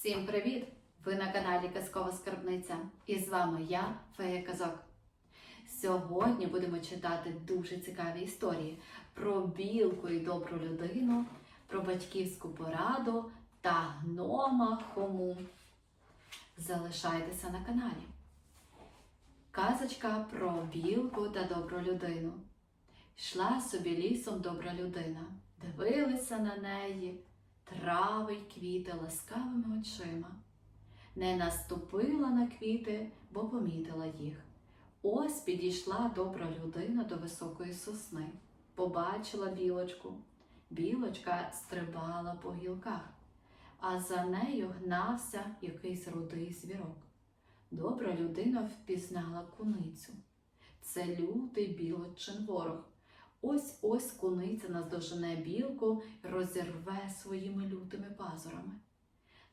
Всім привіт! Ви на каналі Казкова Скарбниця і з вами я, Фея Казок. Сьогодні будемо читати дуже цікаві історії про білку і добру людину, про батьківську пораду та гнома Хому. Залишайтеся на каналі. Казочка про білку та добру людину. Йшла собі лісом добра людина, дивилися на неї трави й квіти ласкавими очима. Не наступила на квіти, бо помітила їх. Ось підійшла добра людина до високої сосни, побачила білочку. Білочка стрибала по гілках, а за нею гнався якийсь рудий звірок. Добра людина впізнала куницю. Це лютий білочин ворог. Ось ось куниця наздожене білку розірве своїми лютими пазурами.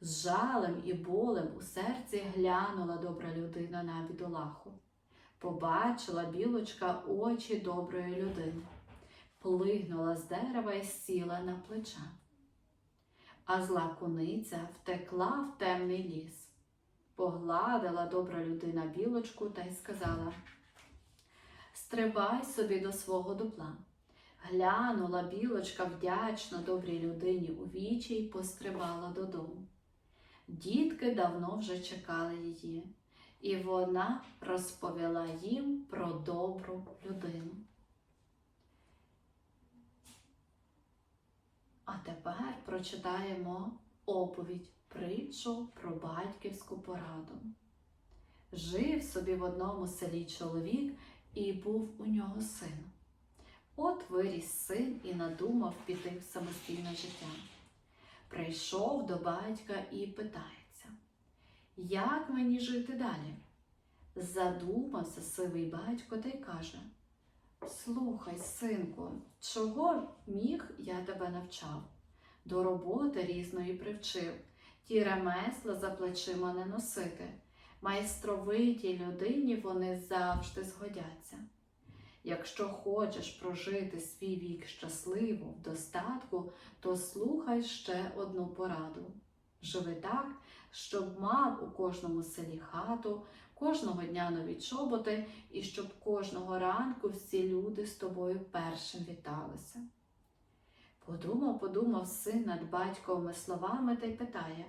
З жалем і болем у серці глянула добра людина на бідолаху. Побачила білочка очі доброї людини, плигнула з дерева і сіла на плеча. А зла куниця втекла в темний ліс. Погладила добра людина білочку та й сказала Стрибай собі до свого дупла. Глянула білочка вдячно добрій людині у вічі й пострибала додому. Дітки давно вже чекали її, і вона розповіла їм про добру людину. А тепер прочитаємо оповідь притчу про батьківську пораду. Жив собі в одному селі чоловік, і був у нього син. От виріс син і надумав піти в самостійне життя. Прийшов до батька і питається, як мені жити далі? Задумався сивий батько та й каже: Слухай, синку, чого міг я тебе навчав? До роботи різної привчив, ті ремесла за плечима не носити. Майстровитій людині вони завжди згодяться. Якщо хочеш прожити свій вік щасливо, в достатку, то слухай ще одну пораду. Живи так, щоб мав у кожному селі хату, кожного дня нові чоботи, і щоб кожного ранку всі люди з тобою першим віталися. Подумав, подумав син над батьковими словами та й питає,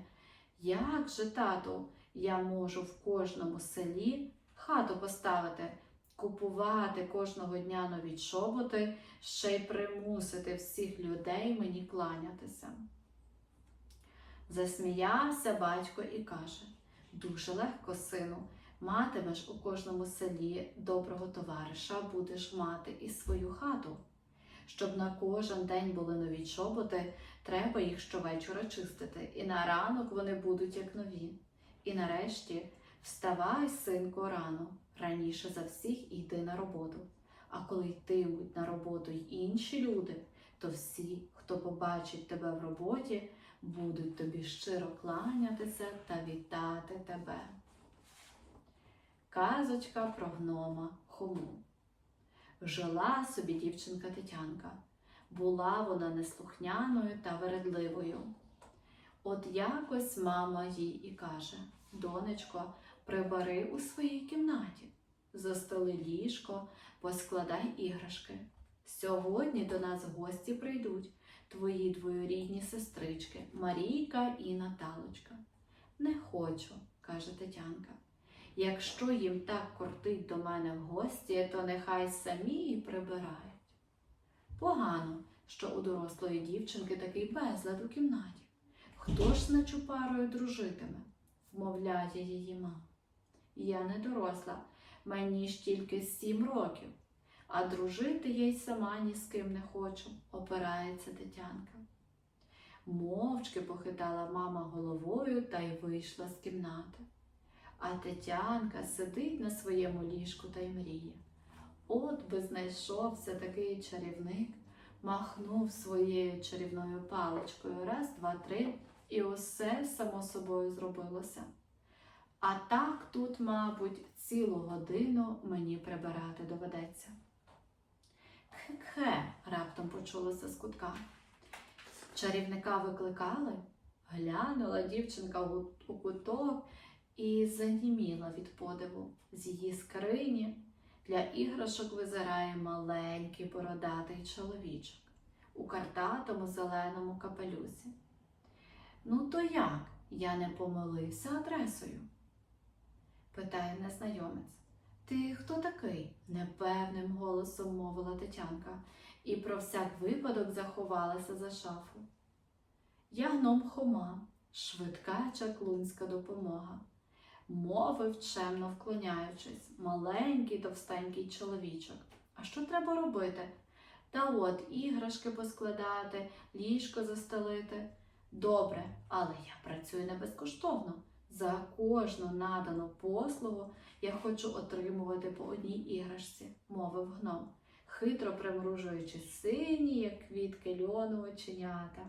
як же, тату, я можу в кожному селі хату поставити, купувати кожного дня нові чоботи, ще й примусити всіх людей мені кланятися. Засміявся батько і каже дуже легко, сину, матимеш у кожному селі доброго товариша, будеш мати і свою хату. Щоб на кожен день були нові чоботи, треба їх щовечора чистити, і на ранок вони будуть як нові. І нарешті вставай, синку, рано, раніше за всіх йди на роботу. А коли йтимуть на роботу й інші люди, то всі, хто побачить тебе в роботі, будуть тобі щиро кланятися та вітати тебе. Казочка про гнома Хому. Жила собі дівчинка Тетянка. Була вона неслухняною та вередливою. От якось мама їй і каже Донечко, прибери у своїй кімнаті, застели ліжко, поскладай іграшки. Сьогодні до нас гості прийдуть твої двоюрідні сестрички Марійка і Наталочка. Не хочу, каже Тетянка. Якщо їм так кортить до мене в гості, то нехай самі і прибирають. Погано, що у дорослої дівчинки такий безлад у кімнаті. Хто ж з нечупарою дружитиме? Вмовляє її мама. Я не доросла, мені ж тільки сім років, а дружити я й сама ні з ким не хочу, опирається Тетянка. Мовчки похитала мама головою та й вийшла з кімнати. А Тетянка сидить на своєму ліжку та й мріє. От би знайшовся такий чарівник, махнув своєю чарівною паличкою раз, два, три, і усе само собою зробилося. А так тут, мабуть, цілу годину мені прибирати доведеться. Кхе-кхе, раптом почулося з кутка. Чарівника викликали? Глянула дівчинка у куток і заніміла від подиву. З її скрині для іграшок визирає маленький бородатий чоловічок у картатому зеленому капелюсі. Ну, то як? Я не помилився адресою? питає незнайомець. Ти хто такий? непевним голосом мовила Тетянка і про всяк випадок заховалася за шафу. Я гном Хома, швидка чаклунська допомога, мовив чемно вклоняючись, маленький товстенький чоловічок. А що треба робити? Та от іграшки поскладати, ліжко застелити. Добре, але я працюю не безкоштовно. За кожну надану послугу я хочу отримувати по одній іграшці, мовив гном, хитро примружуючи сині, як квітки льону оченята.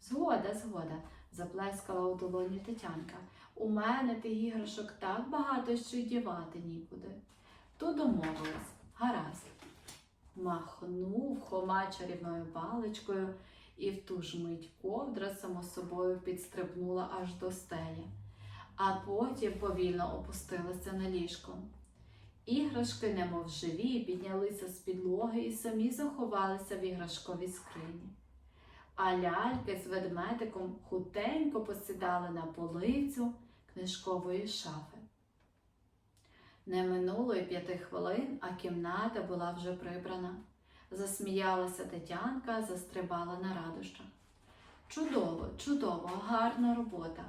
Згода, згода, заплескала у долоні Тетянка. У мене тих іграшок так багато, що й дівати нікуди. То домовились, гаразд. Махнув хома чарівною паличкою, і в ту ж мить ковдра само собою підстрибнула аж до стелі, а потім повільно опустилася на ліжко. Іграшки, немов живі, піднялися з підлоги і самі заховалися в іграшковій скрині. А ляльки з ведмедиком хутенько посідали на полицю книжкової шафи. Не минуло й п'яти хвилин, а кімната була вже прибрана. Засміялася Тетянка, застрибала на радощах. Чудово, чудово, гарна робота.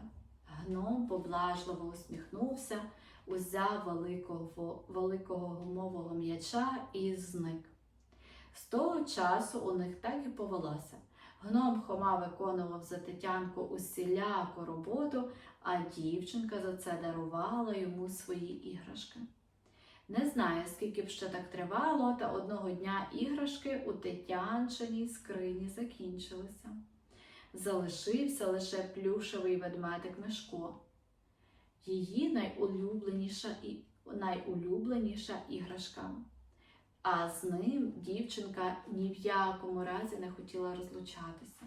Гном поблажливо усміхнувся, узяв великого, великого гумового м'яча і зник. З того часу у них так і повелося. Гном Хома виконував за Тетянку усіляку роботу, а дівчинка за це дарувала йому свої іграшки. Не знаю, скільки б ще так тривало, та одного дня іграшки у Тетянчиній скрині закінчилися. Залишився лише плюшевий ведмедик Мишко. Її найулюбленіша і найулюбленіша іграшка. А з ним дівчинка ні в якому разі не хотіла розлучатися.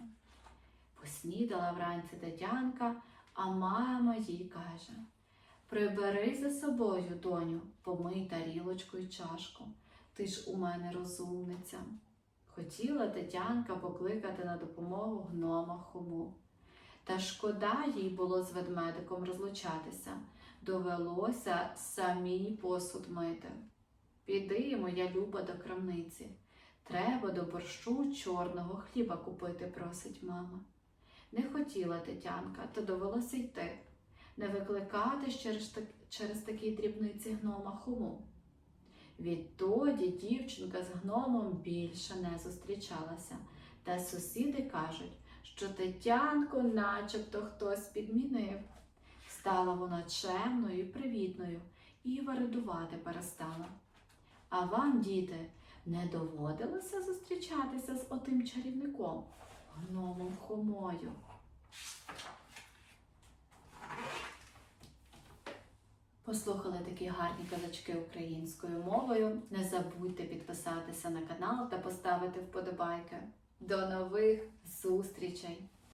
Поснідала вранці Тетянка, а мама їй каже Прибери за собою, доню, помий тарілочку й чашку. Ти ж у мене розумниця. Хотіла Тетянка покликати на допомогу гнома Хому. Та шкода їй було з ведмедиком розлучатися. Довелося самій посуд мити. Піди, моя люба, до крамниці. Треба до борщу чорного хліба купити, просить мама. Не хотіла Тетянка, то довелося йти, не викликати через, через такі дрібниці гнома хуму. Відтоді дівчинка з гномом більше не зустрічалася, та сусіди кажуть, що Тетянку начебто хтось підмінив. Стала вона чемною і привітною і варидувати перестала. А вам, діти, не доводилося зустрічатися з отим чарівником, гномом Хомою? Послухали такі гарні казачки українською мовою. Не забудьте підписатися на канал та поставити вподобайки. До нових зустрічей!